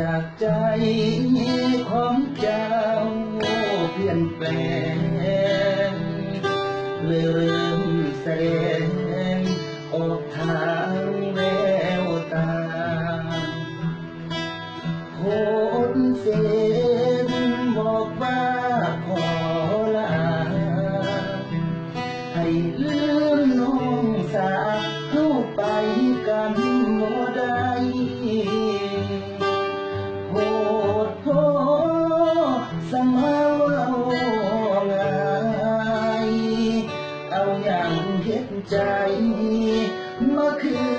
จากใจของเจ้าเปลี่ยนแปลงเลยเริ่มแสดงออกทางแววตาโหดเส้นบอกว่าขอลาให้ลืมน้องสาเข้าไปกันบ่ได้ เฮ็ดใจมาคือ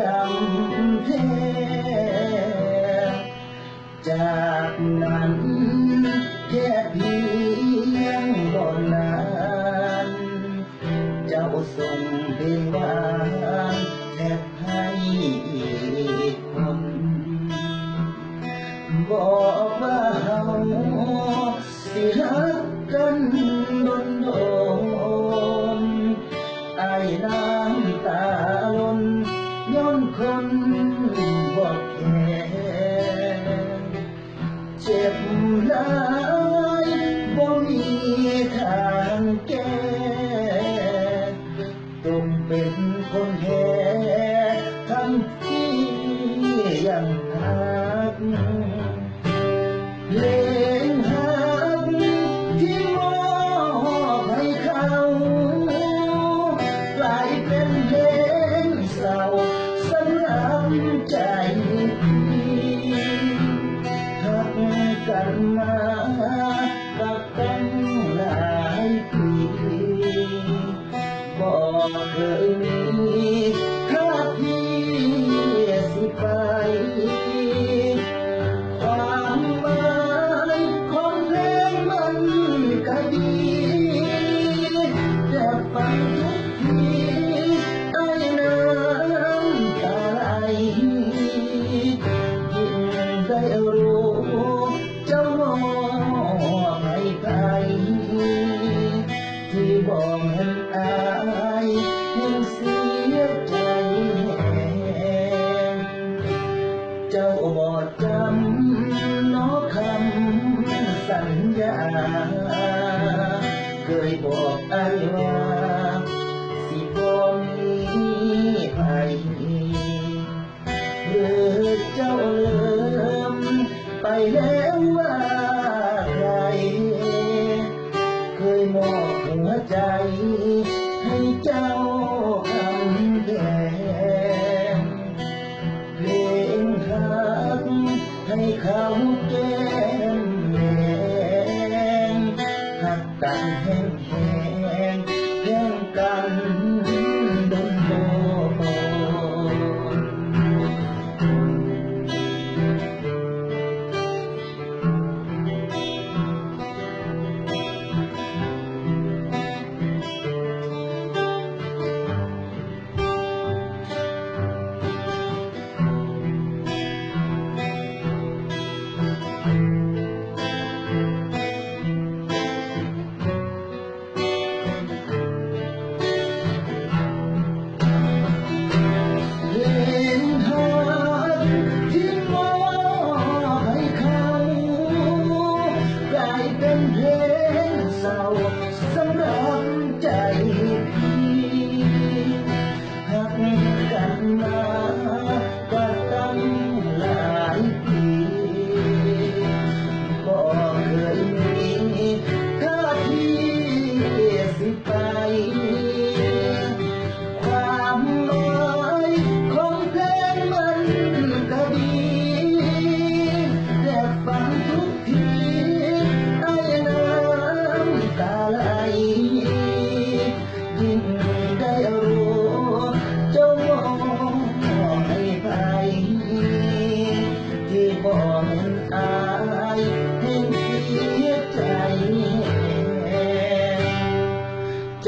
ดำแท้จากนั้นแค่เพียงบ่นานเจ้าส่งเพลงหวานแทบให้อีกคนบอกว่าเฮาสิรักกันดนดน น้ำตาล้นย้อนคน บอกเห็นอายยังเสียใจแหงเจ้าบอกจำน้อคำสัญญา เคยบอกอายว่าสิบ่มีไผหรือเจ้าลืมไปแล้วว่า ให้เจ้าคำแดงเสำรับใจ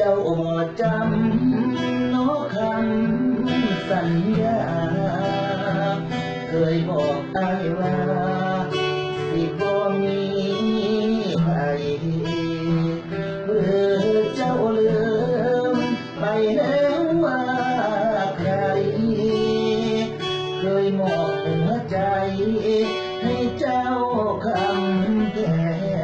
เจ้าบ่จำนกคำสัญญา เคยบอกตายว่าสิบ่มีใครเพื่อเจ้าลืมไปแล้วว่าใคร เคยมอบหัวใจให้เจ้าคำแท้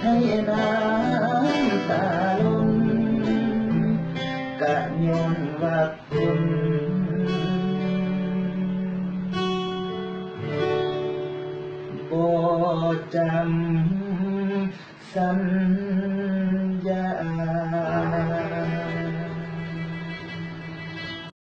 ให้น้ำตาลนกะยนว่าคุณบ่จำสัญ